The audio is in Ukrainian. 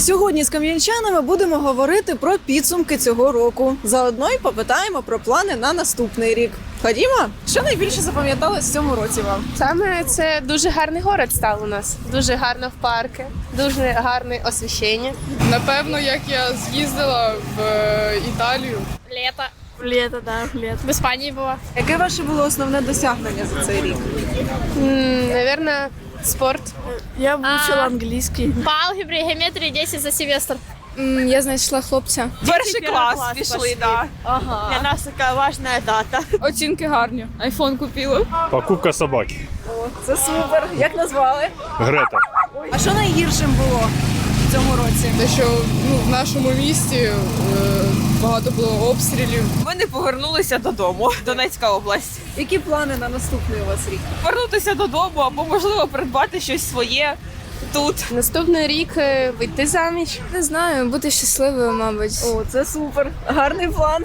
Сьогодні з кам'янчанами будемо говорити про підсумки цього року. Заодно й попитаємо про плани на наступний рік. Ходімо, що найбільше запам'яталось в цьому році вам? Саме це дуже гарний город став у нас. Дуже гарно в парки, дуже гарне освіщення. Напевно, як я з'їздила в е, Італію. Лето. Лето, да, лето. В Іспанії була. Яке ваше було основне досягнення за цей рік? Наверное, спорт. Я вивчила англійський. По алгебрі, геометрії 10 за семестр. Я знайшла хлопця. Перший клас пішли, да. Ага. Для нас така важна дата. Оцінки гарні. Айфон купила. Покупка собаки. Це супер. Як назвали? Грета. А що найгіршим було в цьому році? Те, що ну, в нашому місті е, багато було обстрілів. Ми не повернулися додому. Донецька область. Які плани на наступний у вас рік? Повернутися додому або можливо придбати щось своє тут. Наступний рік е, вийти заміж. Не знаю, бути щасливою, мабуть. О, це супер. Гарний план.